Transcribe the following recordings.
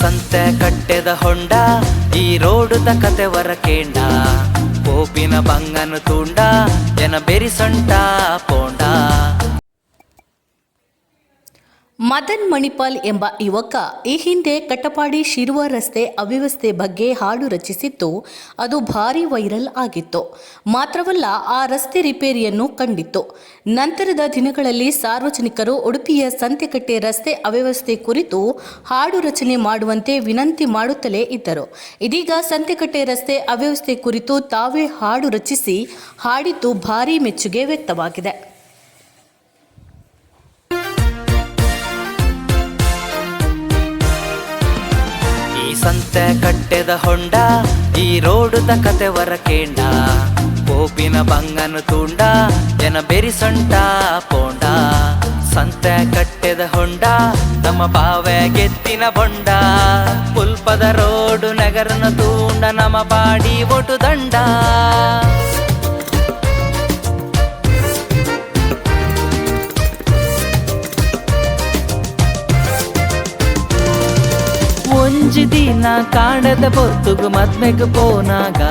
ಸಂತೆ ಕಟ್ಟೆದ ಹೊಂಡ ಈ ರೋಡದ ಕತೆ ವರ ಕೇಂಡ ಕೋಪಿನ ಬಂಗನು ತುಂಡ ಜನ ಬೆರಿಸೊಂಟ ಪೋಂಡ. ಮದನ್ ಮಣಿಪಾಲ್ ಎಂಬ ಯುವಕ ಈ ಹಿಂದೆ ಕಟ್ಟಪಾಡಿ ಶಿರುವ ರಸ್ತೆ ಅವ್ಯವಸ್ಥೆ ಬಗ್ಗೆ ಹಾಡು ರಚಿಸಿದ್ದು, ಅದು ಭಾರಿ ವೈರಲ್ ಆಗಿತ್ತು. ಮಾತ್ರವಲ್ಲ, ಆ ರಸ್ತೆ ರಿಪೇರಿಯನ್ನು ಕಂಡಿತ್ತು. ನಂತರದ ದಿನಗಳಲ್ಲಿ ಸಾರ್ವಜನಿಕರು ಉಡುಪಿಯ ಸಂತೆಕಟ್ಟೆ ರಸ್ತೆ ಅವ್ಯವಸ್ಥೆ ಕುರಿತು ಹಾಡು ರಚನೆ ಮಾಡುವಂತೆ ವಿನಂತಿ ಮಾಡುತ್ತಲೇ ಇದ್ದರು. ಇದೀಗ ಸಂತೆಕಟ್ಟೆ ರಸ್ತೆ ಅವ್ಯವಸ್ಥೆ ಕುರಿತು ತಾವೇ ಹಾಡು ರಚಿಸಿ, ಹಾಡಿದ್ದು ಭಾರೀ ಮೆಚ್ಚುಗೆ ವ್ಯಕ್ತವಾಗಿದೆ. ಸಂತೆ ಕಟ್ಟೆದ ಹೊಂಡ, ಈ ರೋಡುದ ಕತೆವರ ಕೇಂಡ. ಪೋಪಿನ ಬಂಗನು ತುಂಡ ಜನ ಬೆರಿಸೊಂಟ ಪೋಂಡ. ಸಂತೆ ಕಟ್ಟೆದ ಹೊಂಡ, ನಮ್ಮ ಬಾವೆ ಗೆತ್ತಿನ ಬೊಂಡ. ಪುಲ್ಪದ ರೋಡು ನಗರನ ತೂಂಡ, ನಮ್ಮ ಬಾಡಿ ಒಟು ದಂಡ. ದಿನ ಕಾಣದ ಪೊತ್ತುಗು ಮದ್ಮೆಗು ಪೋನಾಗ.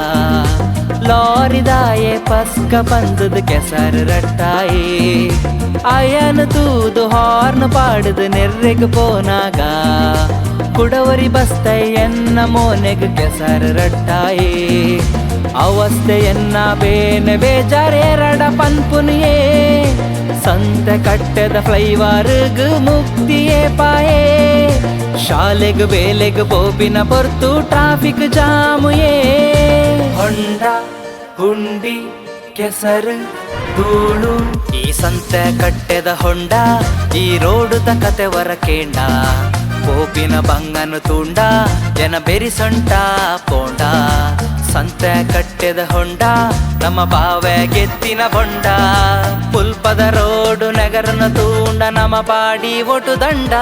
ಲಾರಿದಾಯೆ ಪಸ್ಕ ಬಂದದ ಕೆಸರು ರಟ್ಟಾಯಿ. ಅಯನ ತೂದು ಹಾರ್ನ್ ಪಾಡದು ನೆರ್ರೆಗ್ ಪೋನಾಗ. ಕುಡವರಿ ಬಸ್ತೈ ಎನ್ನ ಮೋನೆಗ್ ಕೆಸರು ರಟ್ಟಾಯಿ. ಅವಸ್ಥೆಯನ್ನ ಬೇನೆ ಬೇಜಾರೆರಡ ಪನ್ಪುನಿಯೇ ಸಂತೆ ಕಟ್ಟೆದ ಫ್ಲೈವಾರ್ಗ್ ಮುಕ್ತಿಯೇ ಪಾಯೇ. ಶಾಲೆಗ್ ಬೇಲೆಗ್ ಬೋಬಿನ ಪೊರ್ತು ಟ್ರಾಫಿಕ್ ಜಾಮುಯೇ. ಹೊಂಡ ಹುಂಡಿ ಕೆಸರು, ಧೂಳು, ಈ ಸಂತೆ ಕಟ್ಟೆದ ಹೊಂಡ, ಈ ರೋಡು ತಕತೆ ವರ ಕೇಂಡ. ಬೋಬಿನ ಬಂಗನು ತುಂಡ, ಜನ ಬೆರಿಸೊಂಟ ಪೋಂಡ. ಸಂತೆ ಕಟ್ಟೆದ ಹೊಂಡ, ನಮ್ಮ ಬಾವೆ ಗೆತ್ತಿನ ಬೊಂಡ. ಪುಲ್ಪದ ರೋಡು ನಗರನ ತೂಂಡ, ನಮ್ಮ ಪಾಡಿ ಒಟು ದಂಡ.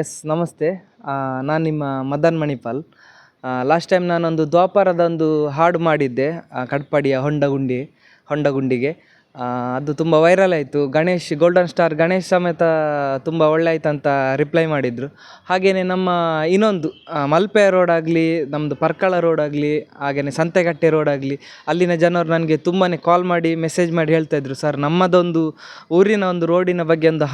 ಎಸ್ ನಮಸ್ತೆ. ನಾನು ನಿಮ್ಮ ಮದನ್ ಮಣಿಪಾಲ್. ಲಾಸ್ಟ್ ಟೈಮ್ ನಾನೊಂದು ದ್ವಾಪರದೊಂದು ಹಾಡು ಮಾಡಿದ್ದೆ ಕಟ್ಪಾಡಿಯ ಹೊಂಡಗುಂಡಿ, ಹೊಂಡಗುಂಡಿಗೆ. ಅದು ತುಂಬ ವೈರಲ್ ಆಯಿತು. ಗಣೇಶ್ ಗೋಲ್ಡನ್ ಸ್ಟಾರ್ ಗಣೇಶ್ ಸಮೇತ ತುಂಬ ಒಳ್ಳೆ ಅಂತ ರಿಪ್ಲೈ ಮಾಡಿದರು. ಹಾಗೆಯೇ ನಮ್ಮ ಇನ್ನೊಂದು ಮಲ್ಪೆ ರೋಡ್ ಆಗಲಿ ನಮ್ಮದು ಪರ್ಕಳ ರೋಡ್ ಆಗಲಿ ಹಾಗೆಯೇ ಸಂತೆಕಟ್ಟೆ ರೋಡ್ ಆಗಲಿ, ಅಲ್ಲಿನ ಜನರು ನನಗೆ ತುಂಬಾ ಕಾಲ್ ಮಾಡಿ ಮೆಸೇಜ್ ಮಾಡಿ ಹೇಳ್ತಾ ಇದ್ರು. ಸರ್ ನಮ್ಮದೊಂದು ಊರಿನ ಒಂದು ರೋಡಿನ ಬಗ್ಗೆ ಒಂದು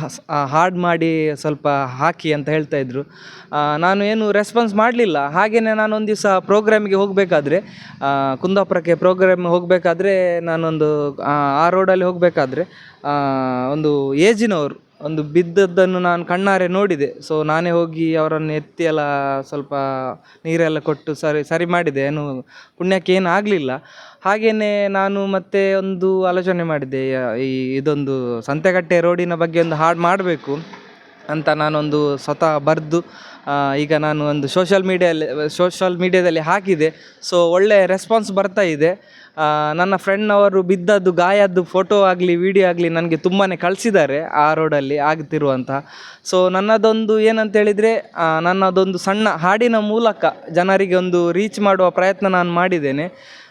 ಹಾಡ್ ಮಾಡಿ ಸ್ವಲ್ಪ ಹಾಕಿ ಅಂತ ಹೇಳ್ತಾ ಇದ್ರು. ನಾನು ಏನು ರೆಸ್ಪಾನ್ಸ್ ಮಾಡಲಿಲ್ಲ. ಹಾಗೆಯೇ ನಾನೊಂದು ದಿವಸ ಪ್ರೋಗ್ರಾಮಿಗೆ ಹೋಗಬೇಕಾದ್ರೆ ಕುಂದಾಪುರಕ್ಕೆ ಪ್ರೋಗ್ರಾಮ್ ಹೋಗಬೇಕಾದ್ರೆ ನಾನೊಂದು, ಆ ಆ ರೋಡಲ್ಲಿ ಹೋಗಬೇಕಾದ್ರೆ ಒಂದು ಏಜಿನವರು, ಒಂದು ಬಿದ್ದದ್ದನ್ನು ನಾನು ಕಣ್ಣಾರೆ ನೋಡಿದೆ. ಸೊ ನಾನೇ ಹೋಗಿ ಅವರನ್ನು ಎತ್ತಿ ಎಲ್ಲ ಸ್ವಲ್ಪ ನೀರೆಲ್ಲ ಕೊಟ್ಟು ಸರಿ ಸರಿ ಮಾಡಿದೆ. ಏನು, ಪುಣ್ಯಕ್ಕೆ ಏನು ಆಗಲಿಲ್ಲ. ಹಾಗೆಯೇ ನಾನು ಮತ್ತೆ ಒಂದು ಆಲೋಚನೆ ಮಾಡಿದೆ, ಈ, ಇದೊಂದು ಸಂತೆಕಟ್ಟೆ ರೋಡಿನ ಬಗ್ಗೆ ಒಂದು ಹಾಡು ಮಾಡಬೇಕು. ಅಂತ ನಾನೊಂದು ಸ್ವತಃ ಬರೆದು ಈಗ ನಾನು ಒಂದು ಸೋಷಲ್ ಮೀಡಿಯಲ್ಲಿ ಸೋಷಲ್ ಮೀಡಿಯಾದಲ್ಲಿ ಹಾಕಿದೆ. ಸೊ ಒಳ್ಳೆಯ ರೆಸ್ಪಾನ್ಸ್ ಬರ್ತಾ ಇದೆ. ನನ್ನ ಫ್ರೆಂಡ್ನವರು ಬಿದ್ದದ್ದು, ಗಾಯದ್ದು ಫೋಟೋ ಆಗಲಿ ವಿಡಿಯೋ ಆಗಲಿ ನನಗೆ ತುಂಬಾ ಕಳಿಸಿದ್ದಾರೆ ಆ ರೋಡಲ್ಲಿ ಆಗ್ತಿರುವಂತಹ ಸೊ ನನ್ನದೊಂದು ಏನಂತೇಳಿದರೆ ನನ್ನದೊಂದು ಸಣ್ಣ ಹಾಡಿನ ಮೂಲಕ ಜನರಿಗೆ ಒಂದು ರೀಚ್ ಮಾಡುವ ಪ್ರಯತ್ನ ನಾನು ಮಾಡಿದ್ದೇನೆ.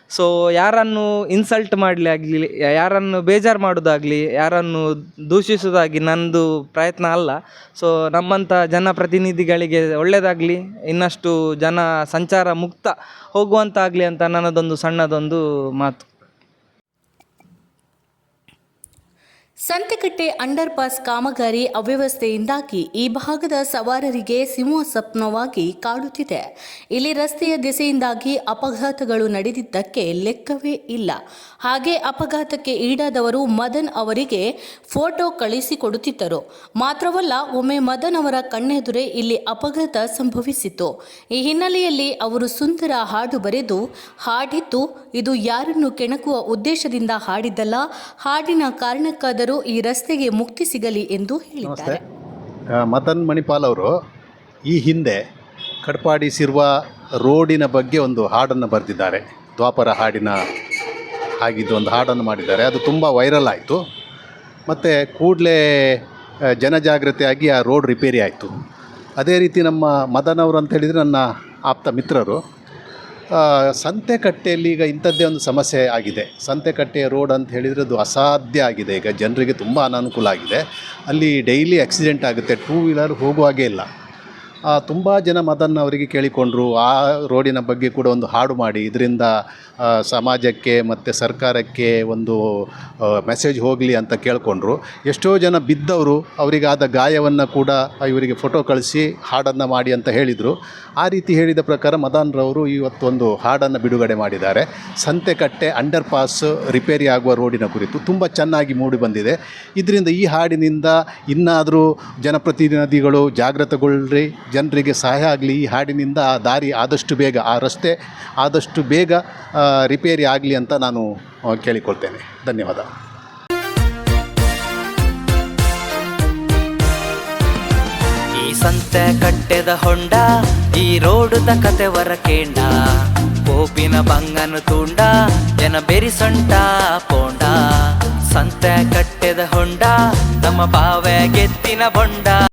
ಸೊ ಯಾರನ್ನು ಇನ್ಸಲ್ಟ್ ಮಾಡಲಿ ಆಗಲಿ, ಯಾರನ್ನು ಬೇಜಾರು ಮಾಡೋದಾಗಲಿ, ಯಾರನ್ನು ದೂಷಿಸೋದಾಗಿ ನನ್ನದು ಪ್ರಯತ್ನ ಅಲ್ಲ. ಸೊ ನಮ್ಮಂಥ ಜನಪ್ರತಿನಿಧಿಗಳಿಗೆ ಒಳ್ಳೆಯದಾಗಲಿ ಇನ್ನಷ್ಟು ಜನ ಸಂಚಾರ ಮುಕ್ತ ಹೋಗುವಂತಾಗಲಿ ಅಂತ ನನ್ನದೊಂದು ಸಣ್ಣದೊಂದು ಮಾತು. ಸಂತೆಕಟ್ಟೆ ಅಂಡರ್ ಪಾಸ್ ಕಾಮಗಾರಿ ಅವ್ಯವಸ್ಥೆಯಿಂದಾಗಿ ಈ ಭಾಗದ ಸವಾರರಿಗೆ ಸಿಂಹ ಸ್ವಪ್ನವಾಗಿ ಕಾಡುತ್ತಿದೆ. ಇಲ್ಲಿ ರಸ್ತೆಯ ದಿಸೆಯಿಂದಾಗಿ ಅಪಘಾತಗಳು ನಡೆದಿದ್ದಕ್ಕೆ ಲೆಕ್ಕವೇ ಇಲ್ಲ. ಹಾಗೆ ಅಪಘಾತಕ್ಕೆ ಈಡಾದವರು ಮದನ್ ಅವರಿಗೆ ಫೋಟೋ ಕಳಿಸಿಕೊಡುತ್ತಿದ್ದರು. ಮಾತ್ರವಲ್ಲ, ಒಮ್ಮೆ ಮದನ್ ಅವರ ಕಣ್ಣೆದುರೇ ಇಲ್ಲಿ ಅಪಘಾತ ಸಂಭವಿಸಿತು ಈ ಹಿನ್ನೆಲೆಯಲ್ಲಿ ಅವರು ಸುಂದರ ಹಾಡು ಬರೆದು, ಹಾಡಿದ್ದು ಇದು ಯಾರನ್ನು ಕೆಣಕುವ ಉದ್ದೇಶದಿಂದ ಹಾಡಿದ್ದಲ್ಲ, ಹಾಡಿನ ಕಾರಣಕ್ಕಾದರೂ ಈ ರಸ್ತೆಗೆ ಮುಕ್ತಿ ಸಿಗಲಿ ಎಂದು ಹೇಳಿದ್ದಾರೆ. ಮತನ್ ಮಣಿಪಾಲ್ ಅವರು, ಈ ಹಿಂದೆ ಕಡ್ಪಾಡಿಸಿರುವ ರೋಡಿನ ಬಗ್ಗೆ ಒಂದು ಹಾಡನ್ನು ಬರೆದಿದ್ದಾರೆ. ದ್ವಾಪರ ಹಾಡಿನ ಆಗಿದ್ದು ಒಂದು ಹಾಡನ್ನು ಮಾಡಿದ್ದಾರೆ. ಅದು ತುಂಬ ವೈರಲ್ ಆಯಿತು. ಮತ್ತು ಕೂಡಲೇ ಜನಜಾಗೃತಿಯಾಗಿ ಆ ರೋಡ್ ರಿಪೇರಿ ಆಯಿತು. ಅದೇ ರೀತಿ ನಮ್ಮ ಮದನ್ ಅವರು ಅಂತ ಹೇಳಿದರೆ ನನ್ನ ಆಪ್ತ ಮಿತ್ರರು. ಸಂತೆಕಟ್ಟೆಯಲ್ಲಿ ಈಗ ಇಂಥದ್ದೇ ಒಂದು ಸಮಸ್ಯೆ ಆಗಿದೆ. ಸಂತೆಕಟ್ಟೆ ರೋಡ್ ಅಂತ ಹೇಳಿದರೆ ಅದು ಅಸಾಧ್ಯ ಆಗಿದೆ. ಈಗ ಜನರಿಗೆ ತುಂಬ ಅನಾನುಕೂಲ ಆಗಿದೆ. ಅಲ್ಲಿ ಡೈಲಿ ಆಕ್ಸಿಡೆಂಟ್ ಆಗುತ್ತೆ. ಟೂ ವೀಲರ್ ಹೋಗುವಾಗೇ ಇಲ್ಲ. ತುಂಬ ಜನ ಮದನ್ ಅವರಿಗೆ ಕೇಳಿಕೊಂಡ್ರು. ಆ ರೋಡಿನ ಬಗ್ಗೆ ಕೂಡ ಒಂದು ಹಾಡು ಮಾಡಿ. ಇದರಿಂದ ಸಮಾಜಕ್ಕೆ ಮತ್ತು ಸರ್ಕಾರಕ್ಕೆ ಒಂದು ಮೆಸೇಜ್ ಹೋಗಲಿ ಅಂತ ಕೇಳಿಕೊಂಡ್ರು. ಎಷ್ಟೋ ಜನ ಬಿದ್ದವರು, ಅವರಿಗಾದ ಗಾಯವನ್ನು ಕೂಡ ಇವರಿಗೆ ಫೋಟೋ ಕಳಿಸಿ, ಹಾಡನ್ನು ಮಾಡಿ ಅಂತ ಹೇಳಿದರು. ಆ ರೀತಿ ಹೇಳಿದ ಪ್ರಕಾರ ಮದನ್ರವರು ಇವತ್ತೊಂದು ಹಾಡನ್ನು ಬಿಡುಗಡೆ ಮಾಡಿದ್ದಾರೆ. ಸಂತೆಕಟ್ಟೆ ಅಂಡರ್ ಪಾಸ್ ರಿಪೇರಿ ಆಗುವ ರೋಡಿನ ಕುರಿತು ತುಂಬ ಚೆನ್ನಾಗಿ ಮೂಡಿ ಬಂದಿದೆ. ಇದರಿಂದ ಈ ಹಾಡಿನಿಂದ ಇನ್ನಾದರೂ ಜನಪ್ರತಿನಿಧಿಗಳು ಜಾಗೃತಗೊಳ್ಳಿ ಜನರಿಗೆ ಸಹಾಯ ಆಗಲಿ, ಈ ಹಾಡಿನಿಂದ ಆ ದಾರಿ ಆದಷ್ಟು ಬೇಗ, ಆ ರಸ್ತೆ ಆದಷ್ಟು ಬೇಗ ರಿಪೇರಿ ಆಗಲಿ ಅಂತ ನಾನು ಕೇಳಿಕೊಳ್ತೇನೆ. ಧನ್ಯವಾದ. ಈ ಸಂತೆ ಕಟ್ಟೆದ ಹೊಂಡ, ಈ ರೋಡುದ ಕತೆವರ ಕೇಂಡ, ಕೋಪಿನ ಬಂಗನು ತೂಂಡ, ಜನ ಬೆರಿಸೊಂಟ ಪೋಂಡ. ಸಂತೆ ಕಟ್ಟೆದ ಹೊಂಡ ನಮ್ಮ ಬಾವೆ ಗೆತ್ತಿನ ಬೊಂಡ.